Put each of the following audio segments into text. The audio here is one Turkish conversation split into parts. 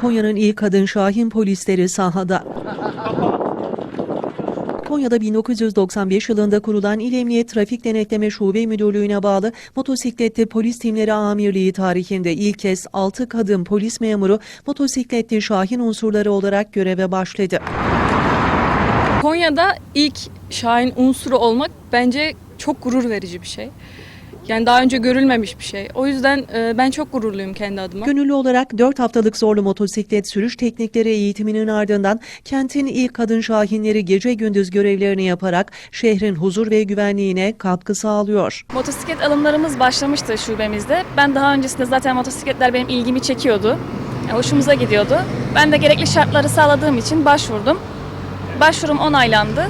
Konya'nın ilk kadın Şahin polisleri sahada. Konya'da 1995 yılında kurulan İl Emniyet Trafik Denetleme Şube Müdürlüğü'ne bağlı motosikletli polis timleri amirliği tarihinde ilk kez 6 kadın polis memuru motosikletli Şahin unsurları olarak göreve başladı. Konya'da ilk Şahin unsuru olmak bence çok gurur verici bir şey. Yani daha önce görülmemiş bir şey. O yüzden e, ben çok gururluyum kendi adıma. Gönüllü olarak 4 haftalık zorlu motosiklet sürüş teknikleri eğitiminin ardından kentin ilk kadın şahinleri gece gündüz görevlerini yaparak şehrin huzur ve güvenliğine katkı sağlıyor. Motosiklet alımlarımız başlamıştı şubemizde. Ben daha öncesinde zaten motosikletler benim ilgimi çekiyordu. Yani hoşumuza gidiyordu. Ben de gerekli şartları sağladığım için başvurdum. Başvurum onaylandı.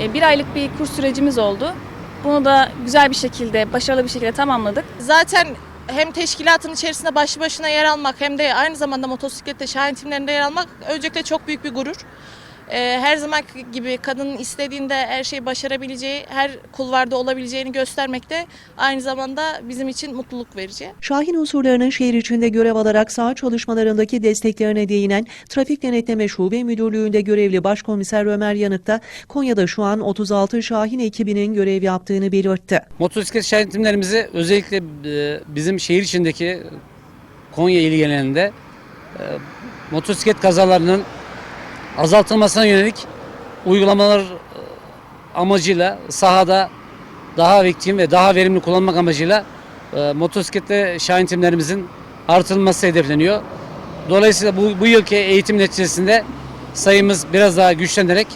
E, Bir aylık bir kurs sürecimiz oldu. Bunu da güzel bir şekilde, başarılı bir şekilde tamamladık. Zaten hem teşkilatın içerisinde başlı başına yer almak hem de aynı zamanda motosiklette şahin timlerinde yer almak öncelikle çok büyük bir gurur. Ee, her zaman gibi kadının istediğinde her şeyi başarabileceği, her kulvarda olabileceğini göstermek de aynı zamanda bizim için mutluluk verici. Şahin unsurlarının şehir içinde görev alarak sağ çalışmalarındaki desteklerine değinen Trafik Denetleme Şube Müdürlüğü'nde görevli Başkomiser Ömer Yanık da Konya'da şu an 36 Şahin ekibinin görev yaptığını belirtti. Motosiklet şahin timlerimizi özellikle e, bizim şehir içindeki Konya ili genelinde e, motosiklet kazalarının azaltılmasına yönelik uygulamalar e, amacıyla sahada daha etkin ve daha verimli kullanmak amacıyla e, motosikletle şahin timlerimizin artırılması hedefleniyor. Dolayısıyla bu, bu yılki eğitim neticesinde sayımız biraz daha güçlenerek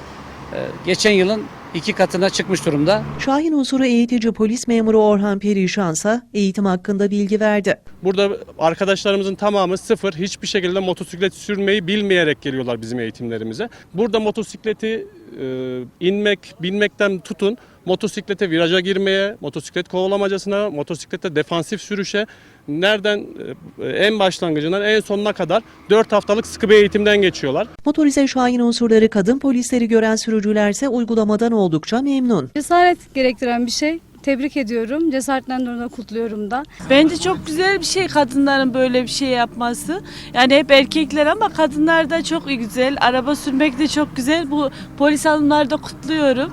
e, geçen yılın iki katına çıkmış durumda. Şahin unsuru eğitici polis memuru Orhan Perişansa eğitim hakkında bilgi verdi. Burada arkadaşlarımızın tamamı sıfır, hiçbir şekilde motosiklet sürmeyi bilmeyerek geliyorlar bizim eğitimlerimize. Burada motosikleti e, inmek, binmekten tutun, motosiklete viraja girmeye, motosiklet kovalamacasına, motosiklete defansif sürüşe, nereden e, en başlangıcından en sonuna kadar 4 haftalık sıkı bir eğitimden geçiyorlar. Motorize Şahin unsurları kadın polisleri gören sürücülerse uygulamadan oldukça memnun. Cesaret gerektiren bir şey. Tebrik ediyorum. Cesaretlendireni kutluyorum da. Bence çok güzel bir şey kadınların böyle bir şey yapması. Yani hep erkekler ama kadınlar da çok güzel. Araba sürmek de çok güzel. Bu polis alımları da kutluyorum.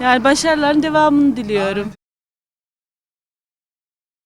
Yani başarıların devamını diliyorum.